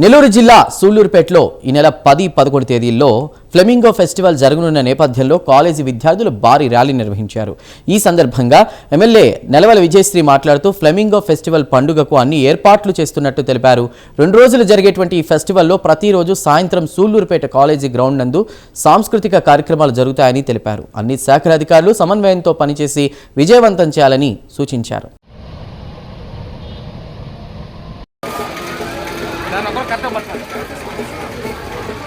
నెల్లూరు జిల్లా సూళ్ళూరుపేటలో ఈ నెల పది పదకొండు తేదీల్లో ఫ్లెమింగో ఫెస్టివల్ జరగనున్న నేపథ్యంలో కాలేజీ విద్యార్థులు భారీ ర్యాలీ నిర్వహించారు. ఈ సందర్భంగా ఎమ్మెల్యే నెలవల విజయశ్రీ మాట్లాడుతూ ఫ్లెమింగో ఫెస్టివల్ పండుగకు అన్ని ఏర్పాట్లు చేస్తున్నట్టు తెలిపారు. రెండు రోజులు జరిగేటువంటి ఈ ఫెస్టివల్లో ప్రతిరోజు సాయంత్రం సూళ్ళూరుపేట కాలేజీ గ్రౌండ్ నందు సాంస్కృతిక కార్యక్రమాలు జరుగుతాయని తెలిపారు. అన్ని శాఖల అధికారులు సమన్వయంతో పనిచేసి విజయవంతం చేయాలని సూచించారు.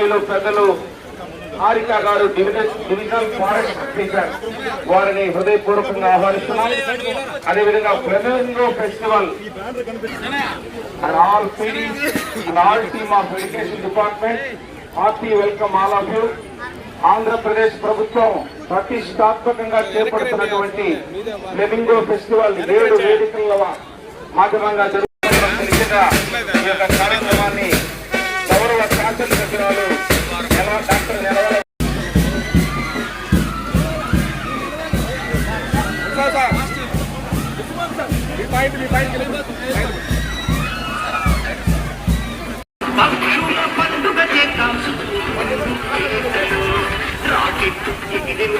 గౌరవనీయులు పెద్దలు హారిక గారు డివిజన్ డివిజనల్ ఫారెస్ట్ టీచర్ వారిని హృదయపూర్వకంగా ఆహ్వానిస్తున్నాం. అదేవిధంగా flamingo festival and all PDs and all team of education department hearty welcome all of you. Andhra Pradesh ప్రభుత్వం ప్రతిష్టాత్మకంగా చేపడుతున్నటువంటి ఫ్లెమింగో ఫెస్టివల్ ఏడు వేదికల మాధ్యమంగా జరుగుతున్న ఈ యొక్క కార్యక్రమాన్ని గౌరవ డాక్టర్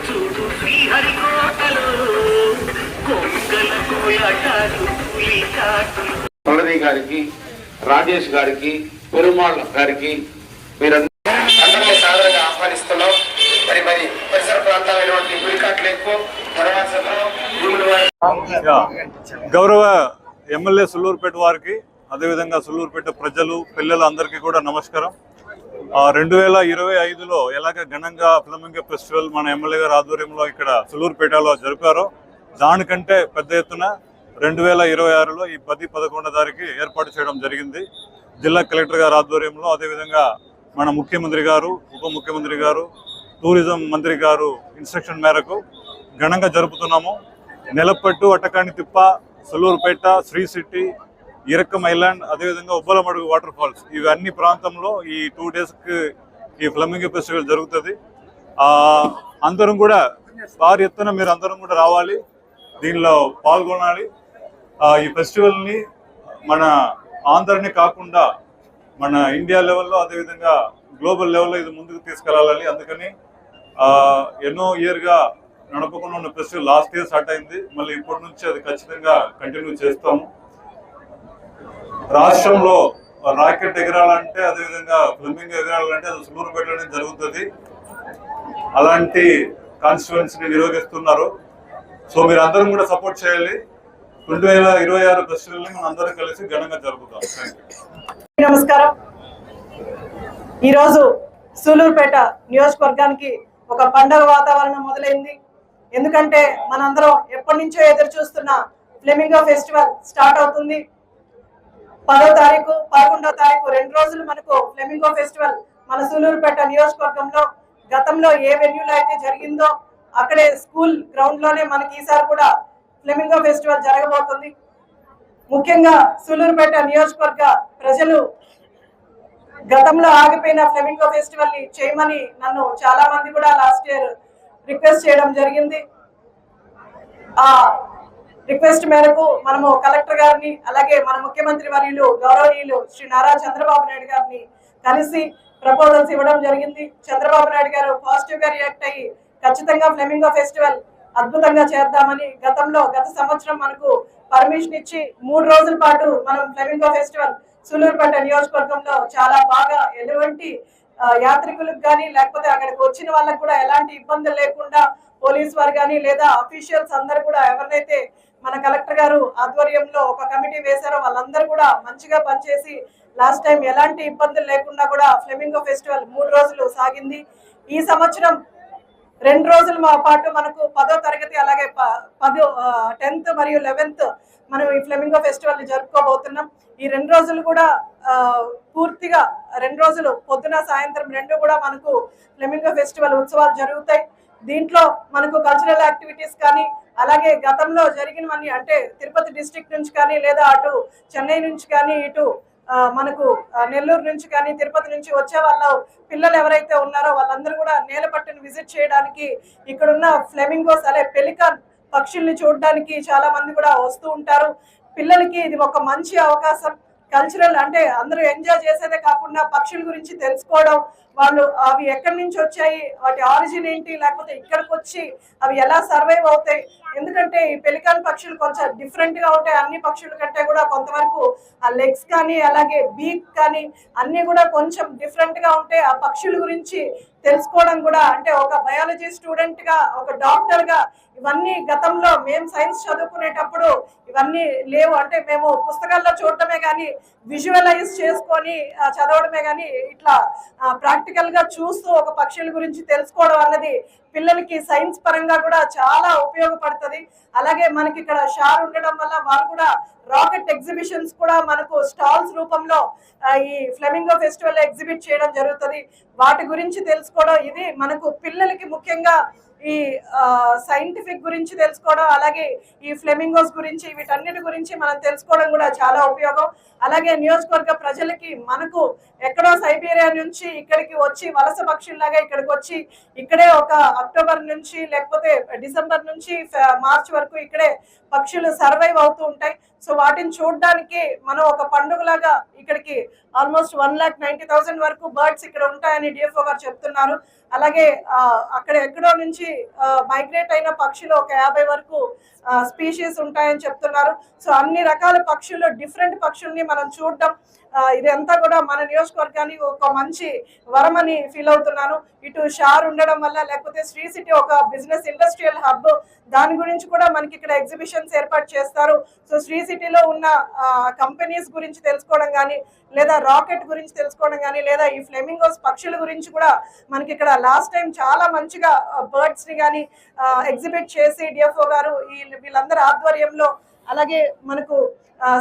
చూడు శ్రీహరికోటలో కొంగల కోయాటాలు గారికి రాజేష్ గారికి పెరుమాళ్ గారికి మీరందరినీ సాదరంగా ఆహ్వానిస్తున్నాం. మరి మరి పరిసర ప్రాంతాలైనటువంటి గురికాట్ గౌరవ ఎమ్మెల్యే సుల్లూరుపేట వారికి అదేవిధంగా సుల్లూరుపేట ప్రజలు పిల్లలు అందరికీ కూడా నమస్కారం. ఆ, రెండు వేల ఇరవై ఐదులో ఎలాగ ఘనంగా ఫిలమింగ ఫెస్టివల్ మన ఎమ్మెల్యే గారి ఆధ్వర్యంలో ఇక్కడ సుల్లూరుపేటలో జరిపారో దానికంటే పెద్ద ఎత్తున రెండు వేల ఇరవై ఆరులో ఈ పది పదకొండో తారీఖు ఏర్పాటు చేయడం జరిగింది. జిల్లా కలెక్టర్ గారి ఆధ్వర్యంలో అదేవిధంగా మన ముఖ్యమంత్రి గారు ఉప ముఖ్యమంత్రి గారు టూరిజం మంత్రి గారు ఇన్స్ట్రక్షన్ మేరకు ఘనంగా జరుపుతున్నాము. నెలపట్టు అట్టకాణి తిప్ప సొల్లూరుపేట శ్రీ సిటీ ఇరక్కం ఐలాండ్ అదేవిధంగా ఉబ్బలమడుగు వాటర్ ఫాల్స్. ఇవి అన్ని ప్రాంతంలో ఈ టూ డేస్కి ఈ ఫ్లమింగ్ ఫెస్టివల్ జరుగుతుంది. అందరం కూడా భారీ ఎత్తున మీరు అందరం కూడా రావాలి. దీనిలో పాల్గొనాలి. ఈ ఫెస్టివల్ని మన ఆంధ్రని కాకుండా మన ఇండియా లెవెల్లో అదేవిధంగా గ్లోబల్ లెవెల్లో ఇది ముందుకు తీసుకెళ్ళాలి అందుకని ఎన్నో ఇయర్గా నడపకుండా ఉన్న ఫెస్టివల్ లాస్ట్ ఇయర్ స్టార్ట్ అయింది. మళ్ళీ ఇప్పటి నుంచి అది ఖచ్చితంగా కంటిన్యూ చేస్తాము. రాష్ట్రంలో రాకెట్ ఎగరాలంటే అదేవిధంగా ఫ్లమింగ్ ఎగరాలంటే అది సులూరుపేటలోనే జరుగుతుంది. అలాంటి కాన్స్టిట్యువెన్సీని నిర్వహిస్తున్నారు సో మీరు అందరం కూడా సపోర్ట్ చేయాలి. రెండు వేల ఇరవై ఆరు ఫెస్టివల్ మనం అందరం కలిసి ఘనంగా జరుపుతాం. నమస్కారం. ఈరోజు సూలూరుపేట నియోజకవర్గానికి ఒక పండగ వాతావరణం మొదలైంది. ఎందుకంటే మనందరం ఎప్పటి నుంచో ఎదురు చూస్తున్న ఫ్లెమింగో ఫెస్టివల్ స్టార్ట్ అవుతుంది. పదో తారీఖు పదకొండో తారీఖు రెండు రోజులు మనకు ఫ్లెమింగో ఫెస్టివల్ మన సూలూరుపేట నియోజకవర్గంలో గతంలో ఏ వెన్యూలో అయితే జరిగిందో అక్కడే స్కూల్ గ్రౌండ్లోనే మనకి ఈసారి కూడా ఫ్లెమింగో ఫెస్టివల్ జరగబోతుంది. ముఖ్యంగా సూలూరుపేట నియోజకవర్గ ప్రజలు గతంలో ఆగిపోయిన ఫ్లెమింగో ఫెస్టివల్ని చేయమని నన్ను చాలా మంది కూడా లాస్ట్ ఇయర్ రిక్వెస్ట్ చేయడం జరిగింది. ఆ రిక్వెస్ట్ మేరకు మనము కలెక్టర్ గారిని అలాగే మన ముఖ్యమంత్రి వర్యులు గౌరవనీయులు శ్రీ నారా చంద్రబాబు నాయుడు గారిని కలిసి ప్రపోజల్స్ ఇవ్వడం జరిగింది. చంద్రబాబు నాయుడు గారు పాజిటివ్గా రియాక్ట్ అయ్యి ఖచ్చితంగా ఫ్లెమింగో ఫెస్టివల్ అద్భుతంగా చేద్దామని గతంలో గత సంవత్సరం మనకు పర్మిషన్ ఇచ్చి మూడు రోజుల పాటు మనం ఫ్లెమింగో ఫెస్టివల్ సూలూరుపేట నియోజకవర్గంలో చాలా బాగా ఎటువంటి యాత్రికులకు కానీ లేకపోతే అక్కడికి వచ్చిన వాళ్ళకి కూడా ఎలాంటి ఇబ్బందులు లేకుండా పోలీస్ వారు కానీ లేదా అఫీషియల్స్ అందరు కూడా ఎవరినైతే మన కలెక్టర్ గారు ఆధ్వర్యంలో ఒక కమిటీ వేశారో వాళ్ళందరూ కూడా మంచిగా పనిచేసి లాస్ట్ టైం ఎలాంటి ఇబ్బందులు లేకుండా కూడా ఫ్లెమింగో ఫెస్టివల్ మూడు రోజులు సాగింది. ఈ సంవత్సరం రెండు రోజుల పాటు మనకు పదో తరగతి అలాగే ప- పదో టెన్త్ మరియు లెవెన్త్ మనం ఈ ఫ్లెమింగో ఫెస్టివల్ని జరుపుకోబోతున్నాం. ఈ రెండు రోజులు కూడా పూర్తిగా రెండు రోజులు పొద్దున సాయంత్రం రెండు కూడా మనకు ఫ్లెమింగో ఫెస్టివల్ ఉత్సవాలు జరుగుతాయి. దీంట్లో మనకు కల్చరల్ యాక్టివిటీస్ కానీ అలాగే గతంలో జరిగినవన్నీ అంటే తిరుపతి డిస్టిక్ నుంచి కానీ లేదా అటు చెన్నై నుంచి కానీ ఇటు మనకు నెల్లూరు నుంచి కానీ తిరుపతి నుంచి వచ్చే వాళ్ళు పిల్లలు ఎవరైతే ఉన్నారో వాళ్ళందరూ పక్షులను విజిట్ చేయడానికి ఇక్కడున్న ఫ్లెమింగోస్ అనే పెలికాన్ పక్షుల్ని చూడడానికి చాలా మంది కూడా వస్తూ ఉంటారు. పిల్లలకి ఇది ఒక మంచి అవకాశం. కల్చరల్ అంటే అందరూ ఎంజాయ్ చేసేదే కాకుండా పక్షుల గురించి తెలుసుకోవడం వాళ్ళు అవి ఎక్కడి నుంచి వచ్చాయి వాటి ఆరిజిన్ ఏంటి లేకపోతే ఇక్కడికి వచ్చి అవి ఎలా సర్వైవ్ అవుతాయి? ఎందుకంటే ఈ పెలికాన్ పక్షులు కొంచెం డిఫరెంట్గా ఉంటాయి. అన్ని పక్షుల కంటే కూడా కొంతవరకు ఆ లెగ్స్ కానీ అలాగే బీక్ కానీ అన్నీ కూడా కొంచెం డిఫరెంట్గా ఉంటే ఉంటాయి. ఆ పక్షుల గురించి తెలుసుకోవడం కూడా అంటే ఒక బయాలజీ స్టూడెంట్గా ఒక డాక్టర్గా ఇవన్నీ గతంలో మేము సైన్స్ చదువుకునేటప్పుడు ఇవన్నీ లేవు. అంటే మేము పుస్తకాల్లో చూడటమే కానీ విజువలైజ్ చేసుకొని చదవడమే కానీ ఇట్లా ప్రాక్టికల్గా చూస్తూ ఒక పక్షుల గురించి తెలుసుకోవడం అన్నది పిల్లలకి సైన్స్ పరంగా కూడా చాలా ఉపయోగపడుతుంది. అలాగే మనకి ఇక్కడ షార్ ఉండడం వల్ల వాళ్ళు కూడా రాకెట్ ఎగ్జిబిషన్స్ కూడా మనకు స్టాల్స్ రూపంలో ఈ ఫ్లెమింగో ఫెస్టివల్ ఎగ్జిబిట్ చేయడం జరుగుతుంది. వాటి గురించి తెలుసుకోవడం ఇది మనకు పిల్లలకి ముఖ్యంగా ఈ సైంటిఫిక్ గురించి తెలుసుకోవడం అలాగే ఈ ఫ్లెమింగోస్ గురించి వీటన్నిటి గురించి మనం తెలుసుకోవడం కూడా చాలా ఉపయోగం. అలాగే నియోజకవర్గ ప్రజలకి మనకు ఎక్కడో సైబీరియా నుంచి ఇక్కడికి వచ్చి వలస పక్షుల్లాగా ఇక్కడికి వచ్చి ఇక్కడే ఒక అక్టోబర్ నుంచి లేకపోతే డిసెంబర్ నుంచి మార్చ్ వరకు ఇక్కడే పక్షులు సర్వైవ్ అవుతూ ఉంటాయి. సో వాటిని చూడడానికి మనం ఒక పండుగలాగా ఇక్కడికి almost one lakh ninety thousand వరకు బర్డ్స్ ఇక్కడ ఉంటాయని డిఎఫ్ఓ గారు చెప్తున్నారు. అలాగే అక్కడ ఎక్కడో నుంచి మైగ్రేట్ అయిన పక్షులు ఒక యాభై వరకు స్పీషీస్ ఉంటాయని చెప్తున్నారు. సో అన్ని రకాల పక్షులు డిఫరెంట్ పక్షుల్ని మనం చూడడం ఇదంతా కూడా మన నియోజకవర్గానికి ఒక మంచి వరమని ఫీల్ అవుతున్నాను. ఇటు షార్ ఉండడం వల్ల లేకపోతే శ్రీ సిటీ ఒక బిజినెస్ ఇండస్ట్రియల్ హబ్ దాని గురించి కూడా మనకి ఇక్కడ ఎగ్జిబిషన్స్ ఏర్పాటు చేస్తారు. సో శ్రీ సిటీలో ఉన్న కంపెనీస్ గురించి తెలుసుకోవడం కానీ లేదా రాకెట్ గురించి తెలుసుకోవడం కానీ లేదా ఈ ఫ్లెమింగోస్ పక్షుల గురించి కూడా మనకి ఇక్కడ లాస్ట్ టైం చాలా మంచిగా బర్డ్స్ని కానీ ఎగ్జిబిట్ చేసి డిఎఫ్ఓ గారు వీళ్ళందరూ వీళ్ళందరి ఆధ్వర్యంలో అలాగే మనకు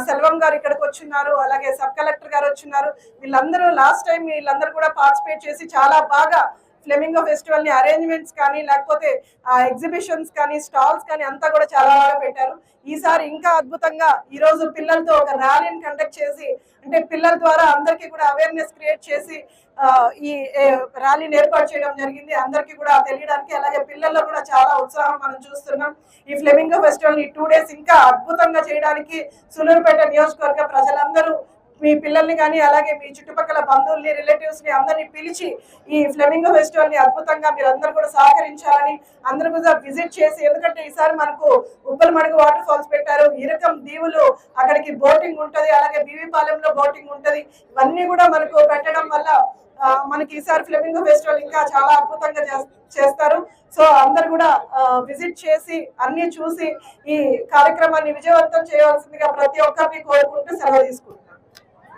సెల్వం గారు ఇక్కడికి వచ్చిన్నారు అలాగే సబ్ కలెక్టర్ గారు వచ్చిన్నారు. వీళ్ళందరూ లాస్ట్ టైం వీళ్ళందరూ కూడా పార్టిసిపేట్ చేసి చాలా బాగా ఫ్లెమింగో ఫెస్టివల్ని అరేంజ్మెంట్స్ కానీ లేకపోతే ఎగ్జిబిషన్స్ కానీ స్టాల్స్ కానీ అంతా కూడా చాలా బాగా పెట్టారు. ఈసారి ఇంకా అద్భుతంగా ఈ రోజు పిల్లలతో ఒక ర్యాలీని కండక్ట్ చేసి అంటే పిల్లల ద్వారా అందరికీ కూడా అవేర్నెస్ క్రియేట్ చేసి ఈ ర్యాలీని ఏర్పాటు చేయడం జరిగింది. అందరికీ కూడా తెలియడానికి అలాగే పిల్లల్లో కూడా చాలా ఉత్సాహం మనం చూస్తున్నాం. ఈ ఫ్లెమింగో ఫెస్టివల్ ఈ టూ డేస్ ఇంకా అద్భుతంగా చేయడానికి సులూరుపేట నియోజకవర్గ ప్రజలందరూ మీ పిల్లల్ని కానీ అలాగే మీ చుట్టుపక్కల బంధువుల్ని రిలేటివ్స్ని అందరినీ పిలిచి ఈ ఫ్లెమింగో ఫెస్టివల్ని అద్భుతంగా మీరు అందరూ కూడా సహకరించాలని అందరూ కూడా విజిట్ చేసి ఎందుకంటే ఈసారి మనకు ఉప్పల మడుగు వాటర్ ఫాల్స్ పెట్టారు. ఇరకం దీవులు అక్కడికి బోటింగ్ ఉంటది అలాగే బీవీపాలెంలో బోటింగ్ ఉంటది. ఇవన్నీ కూడా మనకు పెట్టడం వల్ల మనకి ఈసారి ఫ్లెమింగో ఫెస్టివల్ ఇంకా చాలా అద్భుతంగా చేస్తారు. సో అందరు కూడా విజిట్ చేసి అన్ని చూసి ఈ కార్యక్రమాన్ని విజయవంతం చేయవలసిందిగా ప్రతి ఒక్కరిని కోరుకుంటూ సెలవు తీసుకుంటారు